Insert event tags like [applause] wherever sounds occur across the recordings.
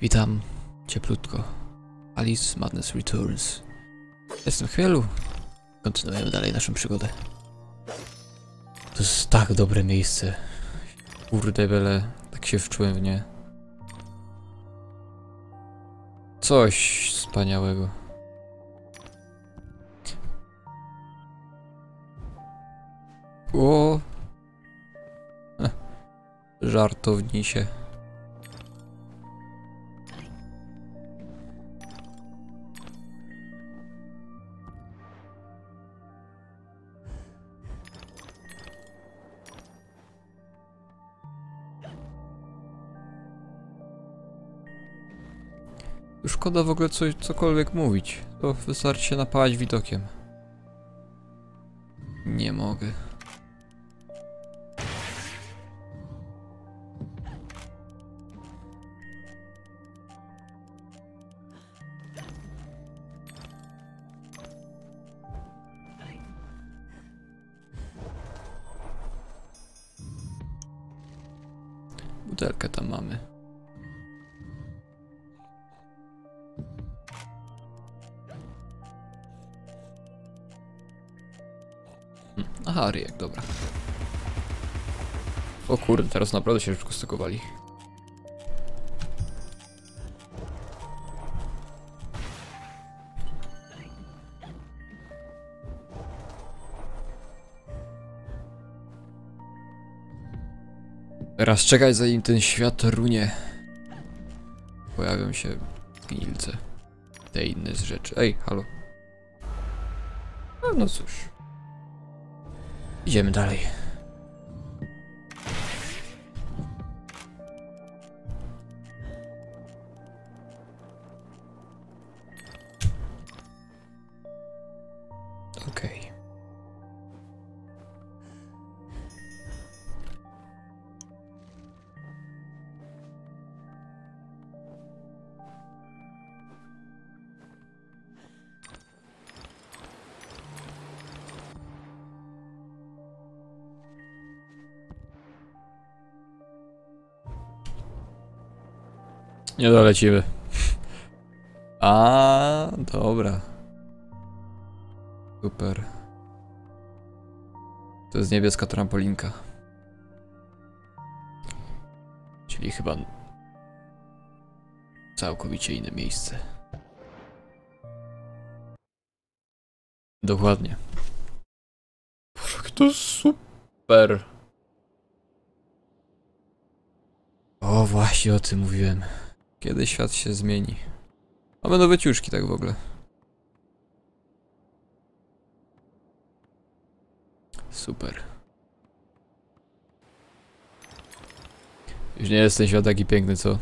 Witam, cieplutko. Alice Madness Returns. Jestem chmielu. Kontynuujemy dalej naszą przygodę. To jest tak dobre miejsce. Kurde bele, tak się wczułem w nie. Coś wspaniałego. O! Heh. Żartownisie. Szkoda w ogóle coś, cokolwiek mówić. To wystarczy się napałać widokiem. Nie mogę. Dobra. O kurde, teraz naprawdę się szybko stykowali. Teraz czekać zanim ten świat runie. Pojawią się gnilce. Te inne z rzeczy. Ej, halo. No, no cóż. Idziemy dalej. Nie dolecimy. A, dobra. Super. To jest niebieska trampolinka. Czyli chyba całkowicie inne miejsce. Dokładnie. To super. O, właśnie o tym mówiłem. Kiedy świat się zmieni. Mamy nowe ciuszki tak w ogóle. Super. Już nie jest ten świat taki piękny, co?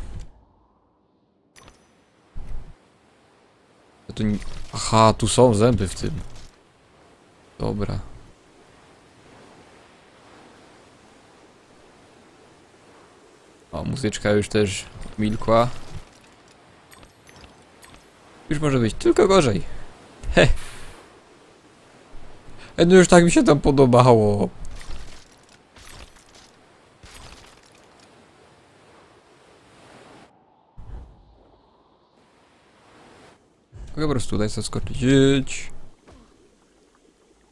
Ja tu. Aha, tu są zęby w tym. Dobra. O, muzyczka już też milkła. Już może być tylko gorzej. He. E, No już tak mi się tam podobało. Mogę po prostu tutaj zaskoczyć.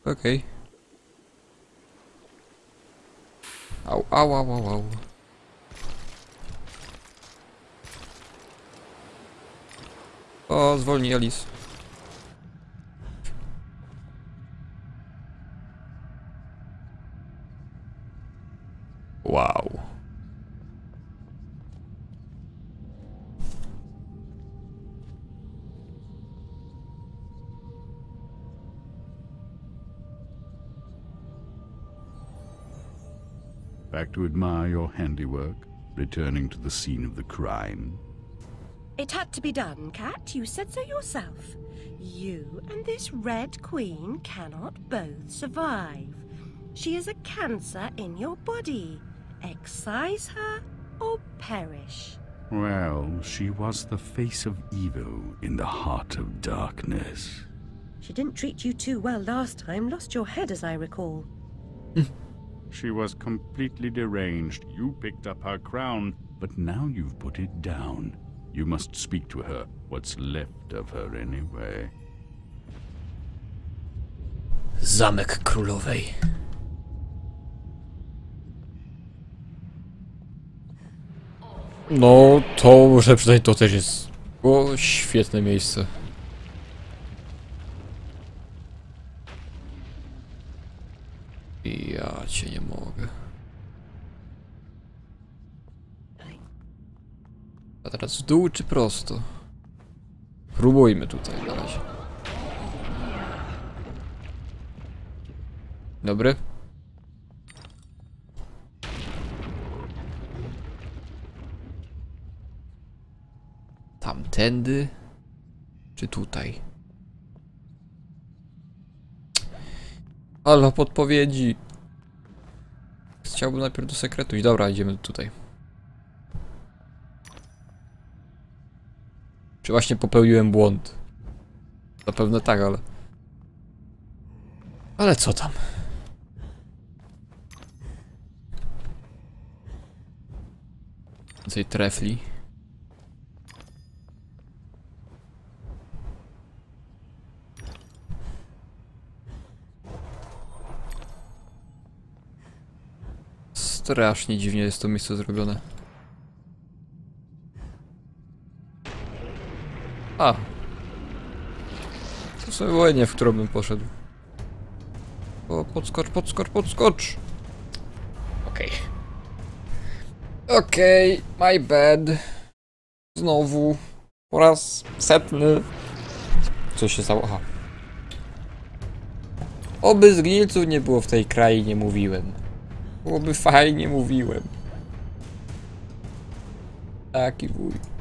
Okej. Au, au, au, au, au. O, zwolnij Alice. Wow. Back to admire your handiwork, returning to the scene of the crime. It had to be done, Cat. You said so yourself. You and this Red Queen cannot both survive. She is a cancer in your body. Excise her or perish. Well, she was the face of evil in the heart of darkness. She didn't treat you too well last time, lost your head as I recall. [laughs] She was completely deranged. You picked up her crown, but now you've put it down. You must speak to her. What's left of her, anyway. Zamek Królowej. No, to muszę przyznać, to też jest o, świetne miejsce. Ja cię nie mogę. A teraz w dół czy prosto? Próbujmy tutaj na razie. Dobry. Tamtędy? Czy tutaj? Halo, podpowiedzi. Chciałbym najpierw do sekretu iść. Dobra, idziemy tutaj. Czy właśnie popełniłem błąd? Zapewne tak, ale... Ale co tam? Więcej trefli. Strasznie dziwnie jest to miejsce zrobione. A. To sobie wojnie, w którą bym poszedł. O, podskocz, podskocz, podskocz! Okej. Okej, my bad. Znowu. Po raz setny. Co się stało? Aha. Oby zgnilców nie było w tej krainie, mówiłem. Byłoby fajnie, mówiłem. Taki wuj.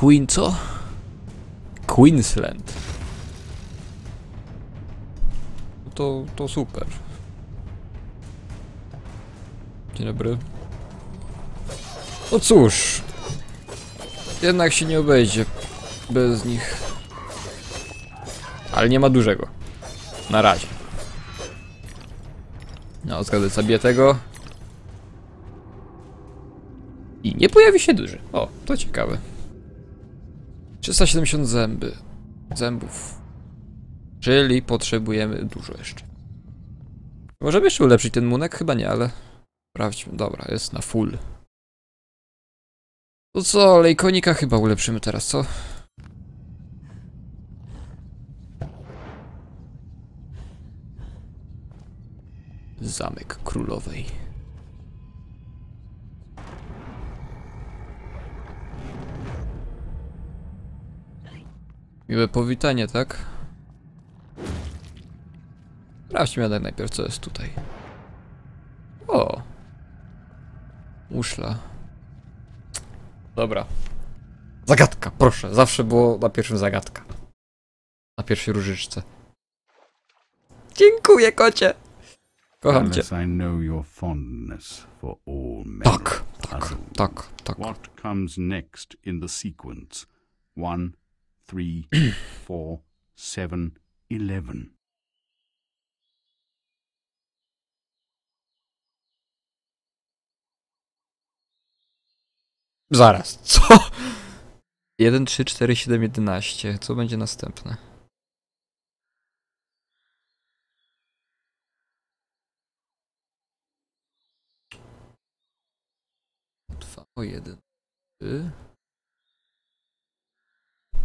Queen co? Queensland. To, to super. Dzień dobry. No cóż. Jednak się nie obejdzie bez nich. Ale nie ma dużego. Na razie. No, zgodę sobie tego. I nie pojawi się duży. O, to ciekawe. 370 zęby. Zębów. Czyli potrzebujemy dużo jeszcze. Możemy jeszcze ulepszyć ten munek? Chyba nie, ale... Sprawdźmy. Dobra, jest na full. To co, lejkonika chyba ulepszymy teraz, co? Zamek Królowej. Miłe powitanie, tak? Sprawdźmy jednak najpierw, co jest tutaj. O! Muszla. Dobra. Zagadka, proszę. Zawsze było na pierwszym zagadka. Na pierwszej różyczce. Dziękuję, kocie! Kocham cię. I know your fondness for all men. Tak, tak, tak, tak. What comes next in the sequence? One, three, [coughs] four, seven, eleven. Zaraz, [laughs] co? 1, 3, 4, 7, 11. Co będzie następne? Dwa, o jeden. Trzy.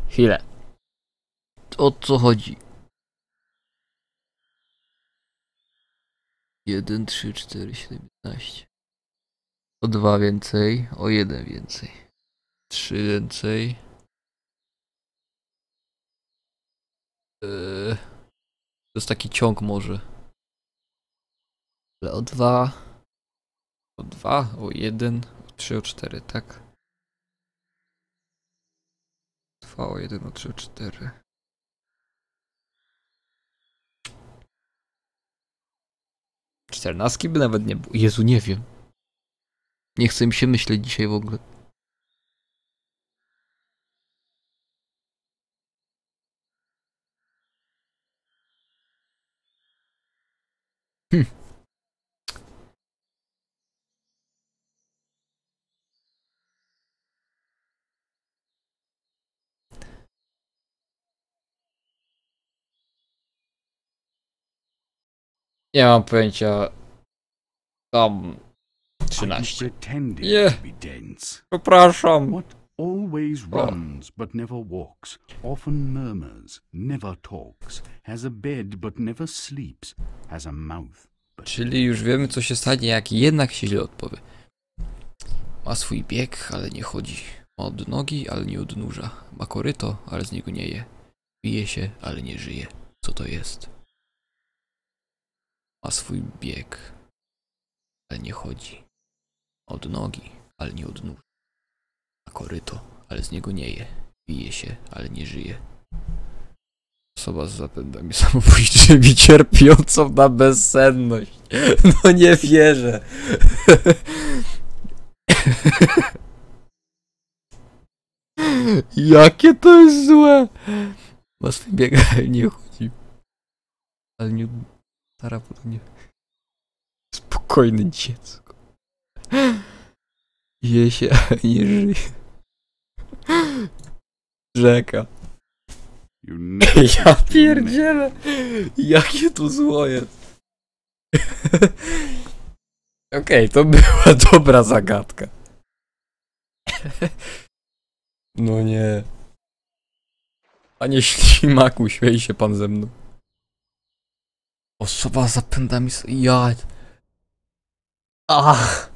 Chwilę. O co chodzi? 1, 3, 4, 7, 11. O dwa więcej, o jeden więcej. Trzy więcej. Yy, to jest taki ciąg może. Ale o dwa. O dwa, o jeden, o trzy, o cztery, tak? Dwa, o jeden, o trzy, o cztery. Czternastki by nawet nie było. Jezu, nie wiem. Nie chcę mi się myśleć dzisiaj w ogóle. Hm. Nie mam pojęcia. Tam... Are you 13. pretending Yeah. Przepraszam. Always runs but never walks, often murmurs, never talks, has a bed but never sleeps, has a mouth but Czyli już wiemy, co się stanie, jak jednak się źle odpowie. Ma swój bieg, ale nie chodzi. Ma od nogi, ale nie odnurza. Ma koryto, ale z niego nie je. Bije się, ale nie żyje. Co to jest? Ma swój bieg, ale nie chodzi. Od nogi, ale nie odnurza. Ma koryto, ale z niego nie je. Bije się, ale nie żyje. Osoba z zapędami samobójczymi [laughs] cierpiącą na bezsenność. [laughs] No nie wierzę. [laughs] Jakie to jest złe. Bieg, ale nie chodzi. Ale nie... Stara nie... Spokojne dziecko. Je się, [laughs] nie żyje. Rzeka. [laughs] Ja pierdzielę! Jakie to zło jest. [laughs] Okej, to była dobra zagadka. No nie. Panie ślimaku, śmiej się pan ze mną. Osoba z zapędami... Ja... Ach!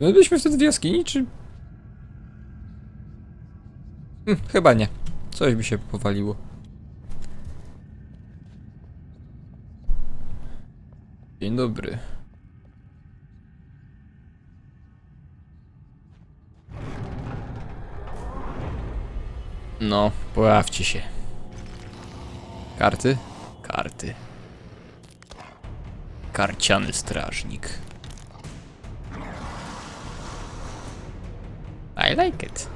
My byliśmy wtedy w jaskini, czy... Hm, chyba nie. Coś by się powaliło. Dzień dobry. No, pojawcie się. Karty? Karty. Karciany strażnik. I like it.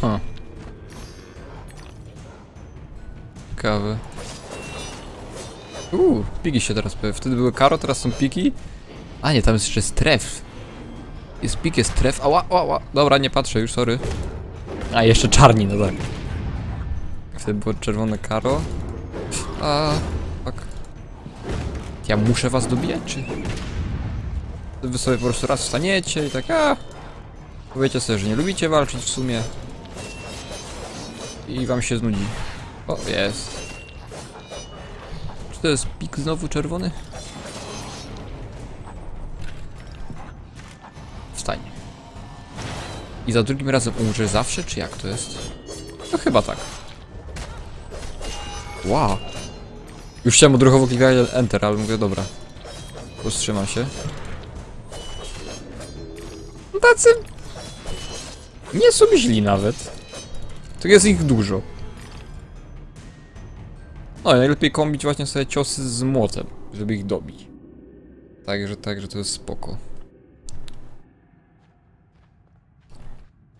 Huh. Ciekawe. Uuu, piki się teraz pojawiły. Wtedy były karo, teraz są piki. A nie, tam jest jeszcze stref. Jest pik, jest stref. Ała, ała, ała. Dobra, nie patrzę już, sorry. A, jeszcze czarni, no tak. Wtedy było czerwone karo. A, fuck. Ja muszę was dobijać, czy? Wy sobie po prostu raz wstaniecie i tak, a... Powiecie sobie, że nie lubicie walczyć w sumie. I wam się znudzi. O, jest. To jest pik znowu czerwony? Wstań. I za drugim razem umrzesz zawsze, czy jak to jest? No chyba tak. Wow. Już chciałem odruchowo klikać Enter, ale mówię, dobra. Powstrzymam się. Tacy... Nie są źli nawet. To jest ich dużo. No i najlepiej kombić właśnie sobie ciosy z młotem, żeby ich dobić. Także, także to jest spoko.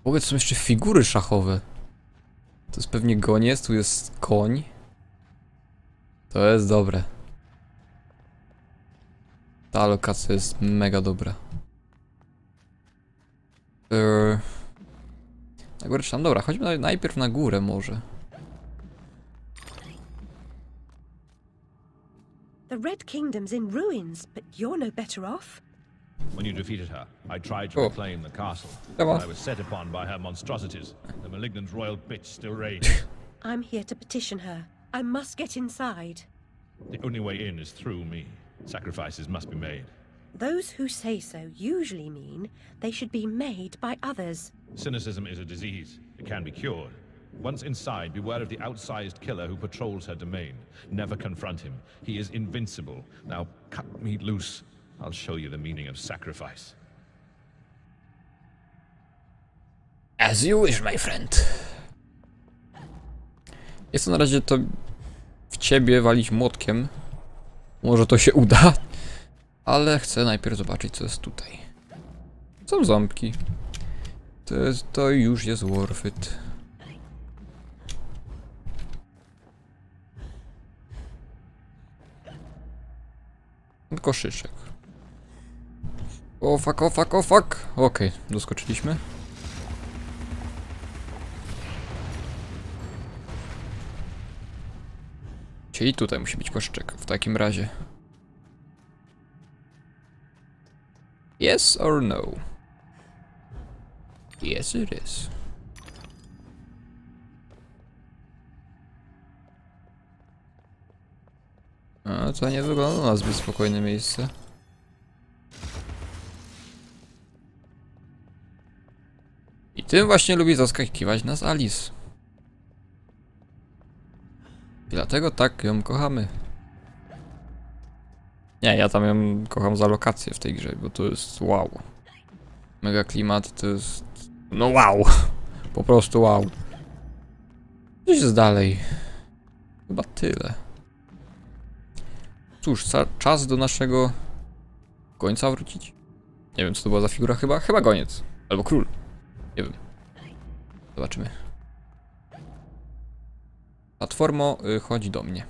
Powiedz, są jeszcze figury szachowe. To jest pewnie goniec, tu jest koń. To jest dobre. Ta lokacja jest mega dobra. Eee... Na górę czy tam? Dobra, chodźmy naj- najpierw na górę może. The Red Kingdom's in ruins, but you're no better off. When you defeated her, I tried to Oh. reclaim the castle. Come on. I was set upon by her monstrosities. The malignant royal bitch still reigns. [laughs] I'm here to petition her. I must get inside. the only way in is through me. Sacrifices must be made. Those who say so usually mean they should be made by others. Cynicism is a disease. It can be cured. Once inside, beware of the outsized killer who patrols her domain. Never confront him. He is invincible. Now cut me loose. I'll show you the meaning of sacrifice. As you wish, my friend. Jest na razie to w ciebie walić młotkiem. Może to się uda. Ale chcę najpierw zobaczyć, co jest tutaj. Są ząbki. To, to już jest worth it. Koszyczek. O fuck, o fuck, o fuck. Okej, doskoczyliśmy. Czyli tutaj musi być koszyczek w takim razie. Yes or no? Yes it is. A, to nie wygląda na zbyt spokojne miejsce. I tym właśnie lubi zaskakiwać nas Alice. I dlatego tak ją kochamy. Nie, ja tam ją kocham za lokację w tej grze, bo to jest wow. Mega klimat to jest... No wow! [laughs] Po prostu wow. Gdzieś jest dalej. Chyba tyle. Cóż, czas do naszego końca wrócić. Nie wiem, co to była za figura chyba. Chyba goniec. Albo król. Nie wiem. Zobaczymy. Platformo, y, chodź do mnie.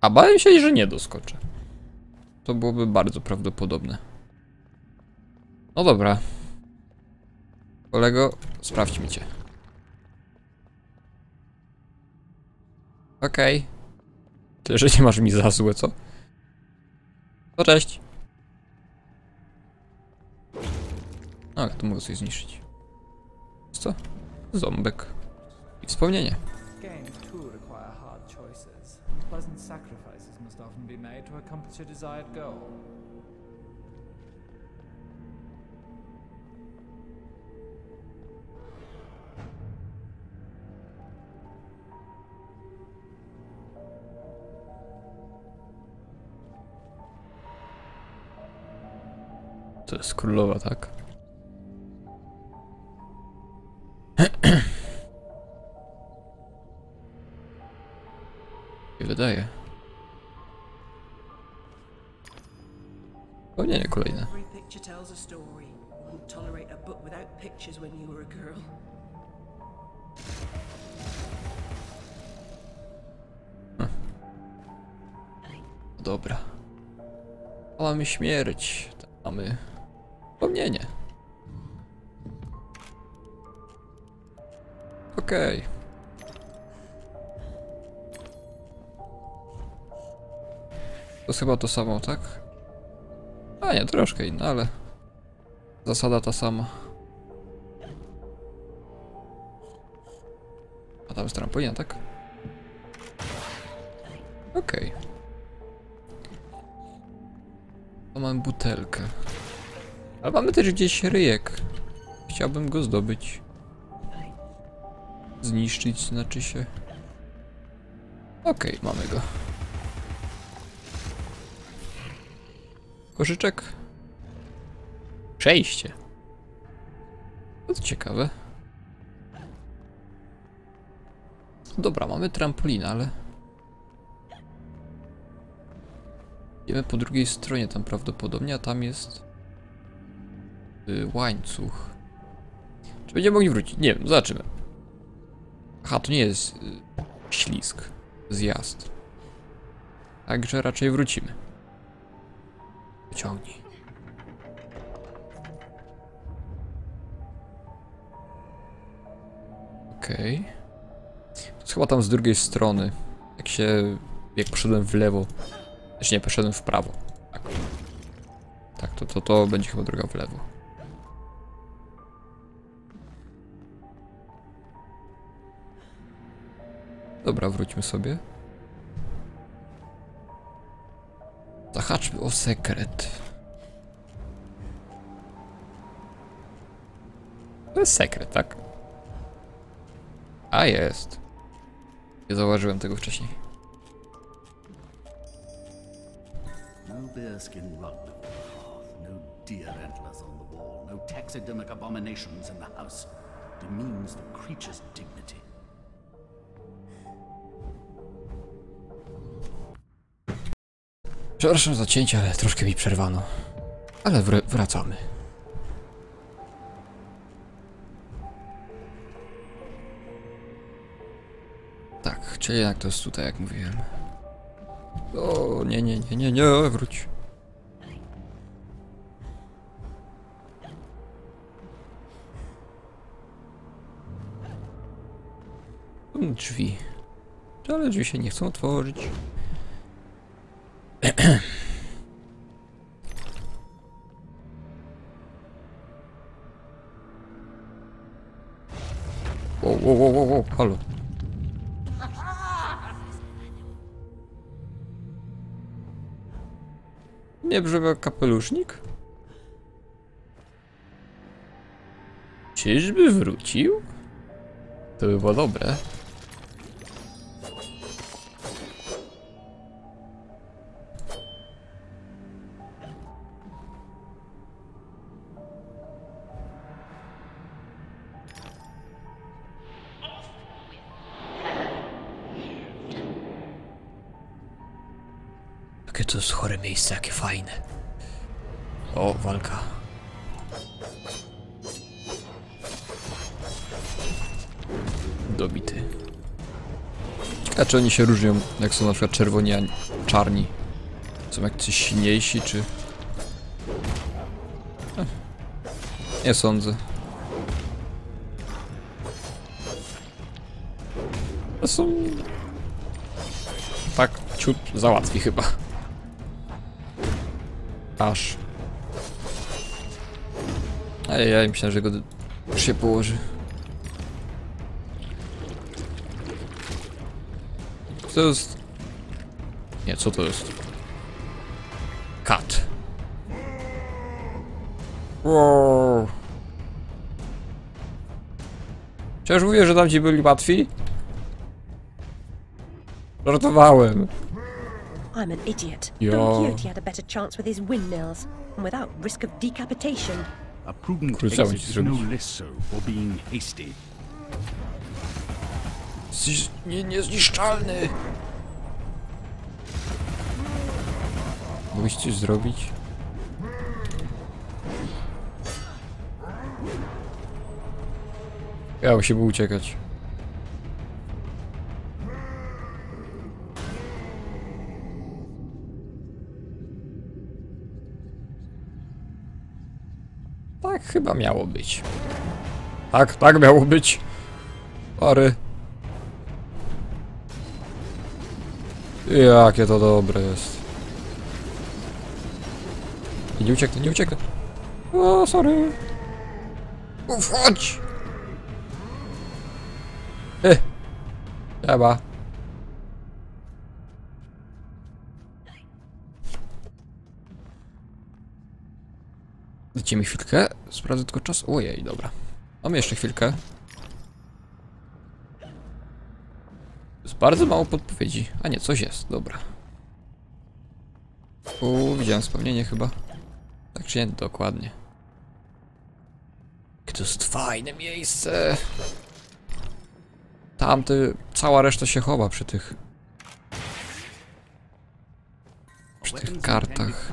A bałem się, że nie doskoczę. To byłoby bardzo prawdopodobne. No dobra. Kolego, sprawdźmy cię. Okej. Tyle, że nie masz mi za złe, co? To cześć. A, to mogę coś zniszczyć. Co? Ząbek. I wspomnienie. Pleasant sacrifices must often be made to accomplish a desired goal. Jest królowa, tak? [clears throat] Nie wydaje. Kolejne. You were a girl. Dobra. A mamy śmierć. Tam Mamy wspomnienie. Okej. To jest chyba to samo, tak? A nie, troszkę inna, ale zasada ta sama. A tam jest trampolina, tak? Okej. To mamy butelkę. Ale mamy też gdzieś ryjek. Chciałbym go zdobyć. Zniszczyć znaczy się. Okej, mamy go. Koszyczek. Przejście. To ciekawe. Dobra, mamy trampolinę, ale... Idziemy po drugiej stronie tam prawdopodobnie, a tam jest... Y, łańcuch. Czy będziemy mogli wrócić? Nie wiem, zobaczymy. Aha, to nie jest y, ślisk. Zjazd. Także raczej wrócimy. Wyciągnij. Okej. To jest chyba tam z drugiej strony. Jak się... Jak poszedłem w lewo. Znaczy nie, poszedłem w prawo. Tak. Tak, to, to, to będzie chyba droga w lewo. Dobra, wróćmy sobie. Zahaczmy o sekret. To jest sekret, tak? A jest. Nie zauważyłem tego wcześniej. No bearskin rug before the hearth, no deer antlers on the wall, no taxidermic abominations in the house. Demeans the creature's dignity. Przepraszam za cięcie, ale troszkę mi przerwano. Ale wr wracamy. Tak, czyli jak to jest tutaj, jak mówiłem. O, nie, nie, nie, nie, nie, wróć. Drzwi. Ale drzwi się nie chcą otworzyć. Wow, wow, wow, wow, halo. Nie brzmi jak kapelusznik? Czyżby wrócił? To by było dobre. To jest chore miejsce, jakie fajne. O, walka. Dobity. A czy oni się różnią, jak są na przykład czerwoni, a czarni? Są jacyś silniejsi, czy... Ech, Nie sądzę. To są... Tak, ciut załatwi chyba. Aż. Ej, myślałem, że go się położy. Co to jest? Nie, co to jest? Kat. Wow. Przecież mówię, że tam ci byli łatwi? Żartowałem. I'm an idiot. Ja. Don Quixote had a better chance with his windmills, and without risk of decapitation. A prudent exit is zrobić. no less so for being hasty. Jesteś nie, niezniszczalny. Mógłbyś coś zrobić? Ja musimy uciekać. Chyba miało być. Tak, tak miało być. Pary. Jakie to dobre jest. Nie ucieknę, nie ucieknę. O, sorry. Uf, chodź! E! Trzeba. Dajcie mi chwilkę, sprawdzę tylko czas. Ojej, dobra. Mam jeszcze chwilkę. Jest bardzo mało podpowiedzi. A nie, coś jest, dobra. U, widziałem spełnienie chyba. Tak czy nie, dokładnie. To jest fajne miejsce. Tamty, cała reszta się chowa przy tych... Przy tych kartach.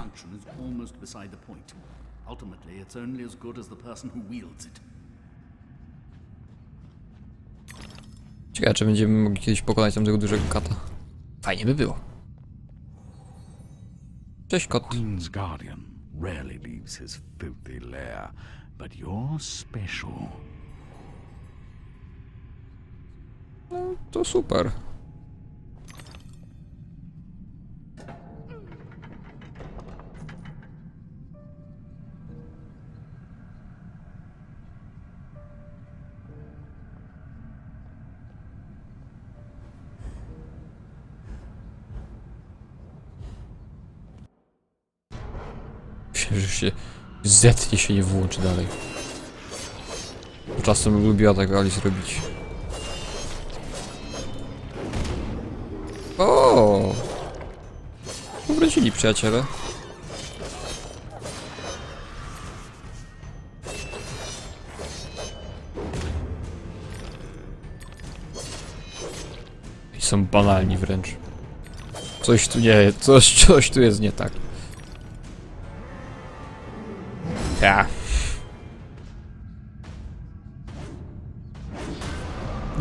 Ultimately, it's only as good as the person who wields it. Ciekawe, czy będziemy mogli kiedyś pokonać tamtego dużego kata. Fajnie by było. Cześć kot. Queen's Guardian rarely leaves his filthy lair, but you're special. To super. Że się zetnie się nie włączy dalej. Bo Czasem lubiła tak Alice robić. O! Wrócili przyjaciele. I są banalni wręcz. Coś tu nie, coś, coś tu jest nie tak.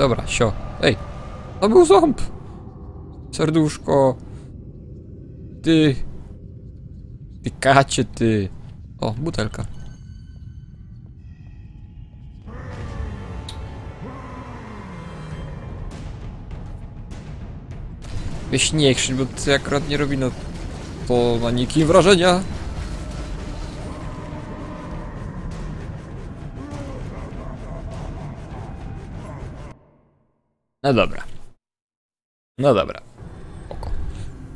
Dobra, sio. Ej. To był ząb! Serduszko! Ty! Ty kacie, ty! O, butelka. Weź bo ty akurat nie robi na to na nikim wrażenia. No dobra. No dobra. Oko.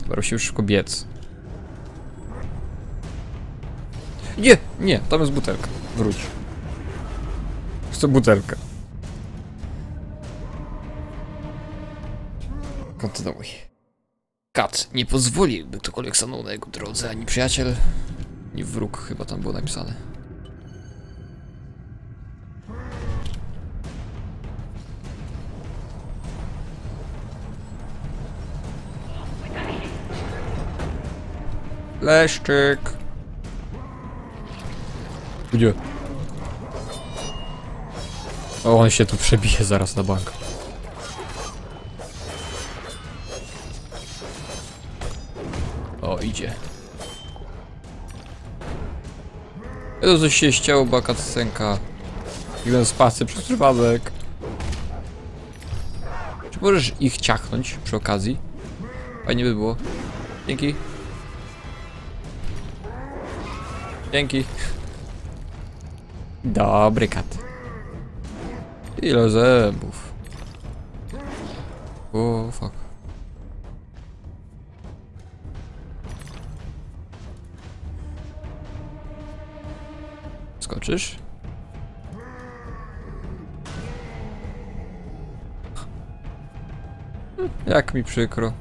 Dobra, się już szybko biec. Nie, nie, tam jest butelka. Wróć. Chcę butelkę. Kontynuuj. Kat nie pozwoli, by ktokolwiek stanął na jego drodze, ani przyjaciel, ani wróg, chyba tam było napisane. Leszczyk. Gdzie? O, on się tu przebije zaraz na bank. O, idzie. To coś się ścięło, była cutscenka. Biłem spację przez przypadek. Czy możesz ich ciachnąć przy okazji? Fajnie by było. Dzięki. Dzięki. Dobry kat. Ile zębów. O, fuck. Skoczysz? Jak mi przykro.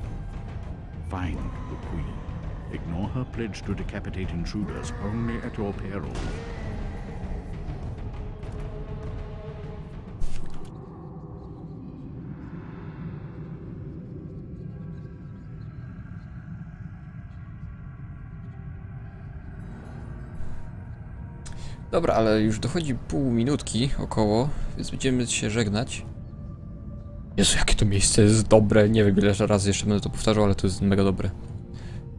Queen. Ignore her pledge to decapitate intruders only at your peril. Dobra, ale już dochodzi pół minutki około, więc będziemy się żegnać. Jezu, jakie to miejsce jest dobre. Nie wiem ile razy jeszcze będę to powtarzał, ale to jest mega dobre.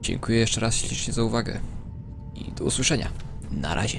Dziękuję jeszcze raz ślicznie za uwagę. I do usłyszenia. Na razie.